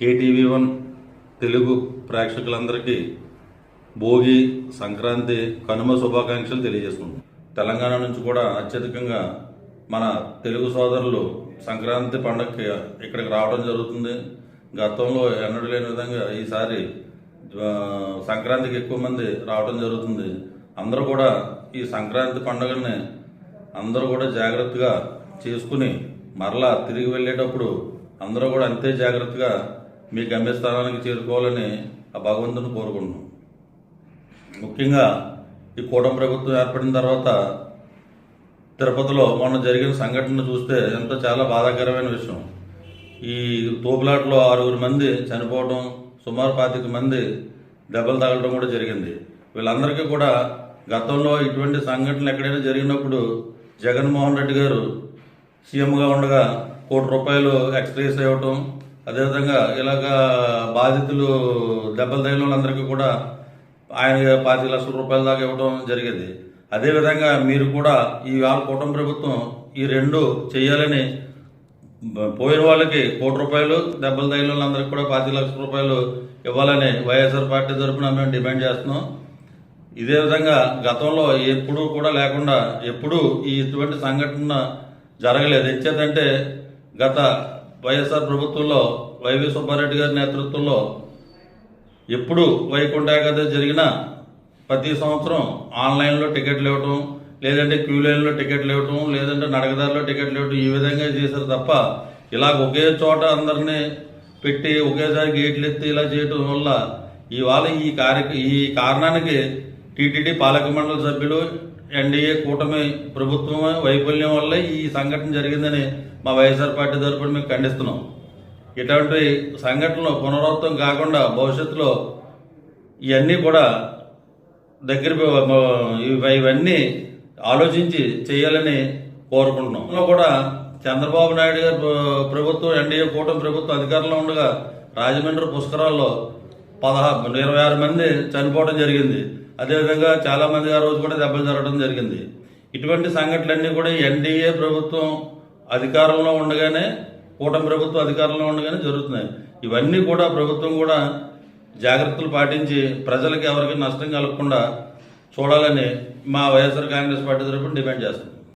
KTV one Telugu ప్రేక్షకులందరికీ భోగి సంక్రాంతి కనుమ శుభాకాంక్షలు తెలియజేసుకుంటాం తెలంగాణ నుంచి కూడా అత్యధికంగా మన తెలుగు సోదరులు సంక్రాంతి పండగకి ఇక్కడికి రావడం జరుగుతుంది. గతంలో ఎన్నడూ లేని విధంగా ఈసారి సంక్రాంతికి ఎక్కువ మంది రావడం జరుగుతుంది. అందరూ కూడా ఈ సంక్రాంతి పండుగని అందరూ కూడా జాగ్రత్తగా చేసుకుని మరలా తిరిగి వెళ్ళేటప్పుడు అందరూ కూడా అంతే జాగ్రత్తగా మీ గమ్యస్థానానికి చేరుకోవాలని ఆ భగవంతుని కోరుకుంటున్నాం. ముఖ్యంగా ఈ కూటమి ప్రభుత్వం ఏర్పడిన తర్వాత తిరుపతిలో మొన్న జరిగిన సంఘటన చూస్తే ఎంతో చాలా బాధాకరమైన విషయం. ఈ తోపులాట్లో ఆరుగురు మంది చనిపోవడం సుమారు పాతిక మంది దెబ్బలు తగలడం కూడా జరిగింది. వీళ్ళందరికీ కూడా గతంలో ఇటువంటి సంఘటనలు ఎక్కడైనా జరిగినప్పుడు జగన్మోహన్ రెడ్డి గారు సీఎంగా ఉండగా కోటి రూపాయలు ఎక్స్ట్రేస్ ఇవ్వటం అదేవిధంగా ఇలాగా బాధితులు దెబ్బలు తగిలిన వాళ్ళందరికీ కూడా ఆయన పాతి లక్షల రూపాయల దాకా ఇవ్వడం జరిగేది. అదేవిధంగా మీరు కూడా ఈ వాళ్ళ కుటుంబ ప్రభుత్వం ఈ రెండు చేయాలని పోయిన వాళ్ళకి కోటి రూపాయలు దెబ్బలు తగిలిన వాళ్ళందరికీ కూడా పాతి లక్షల రూపాయలు ఇవ్వాలని వైఎస్ఆర్ పార్టీ తరఫున మేము డిమాండ్ చేస్తున్నాం. ఇదే విధంగా గతంలో ఎప్పుడూ కూడా లేకుండా ఎప్పుడూ ఈ ఇటువంటి సంఘటన జరగలేదు. ఎంచేతంటే గత వైఎస్ఆర్ ప్రభుత్వంలో వైవి సుబ్బారెడ్డి గారి నేతృత్వంలో ఎప్పుడు వైకుంఠ ఏకాదశి జరిగినా ప్రతి సంవత్సరం ఆన్లైన్లో టికెట్లు ఇవ్వటం లేదంటే క్యూ లైన్లో టికెట్లు ఇవ్వటం లేదంటే నడకదారిలో టికెట్లు ఇవ్వటం ఈ విధంగా చేశారు తప్ప ఇలా ఒకే చోట అందరినీ పెట్టి ఒకేసారి గేట్లు ఎత్తి ఇలా చేయటం వల్ల ఇవాళ ఈ కార్య ఈ కారణానికి టీటీడీ పాలక మండలి సభ్యులు ఎన్డీఏ కూటమి ప్రభుత్వం వైఫల్యం వల్ల ఈ సంఘటన జరిగిందని మా వైఎస్ఆర్ పార్టీ తరఫున మేము ఖండిస్తున్నాం. ఇటువంటి సంఘటనలు పునరావృతం కాకుండా భవిష్యత్తులో ఇవన్నీ కూడా దగ్గర ఇవన్నీ ఆలోచించి చేయాలని కోరుకుంటున్నాం. కూడా చంద్రబాబు నాయుడు గారు ప్రభుత్వం ఎన్డీఏ కూటమి ప్రభుత్వం అధికారంలో ఉండగా రాజమండ్రి పుష్కరాల్లో పదహారు ఇరవై ఆరు మంది చనిపోవడం జరిగింది. అదేవిధంగా చాలా మంది ఆ రోజు కూడా దెబ్బలు జరగడం జరిగింది. ఇటువంటి సంఘటనలన్నీ కూడా ఎన్డీఏ ప్రభుత్వం అధికారంలో ఉండగానే కూటమి ప్రభుత్వం అధికారంలో ఉండగానే జరుగుతున్నాయి. ఇవన్నీ కూడా ప్రభుత్వం కూడా జాగ్రత్తలు పాటించి ప్రజలకు ఎవరికి నష్టం కలగకుండా చూడాలని మా వైఎస్ఆర్ కాంగ్రెస్ పార్టీ తరఫున డిమాండ్ చేస్తున్నాం.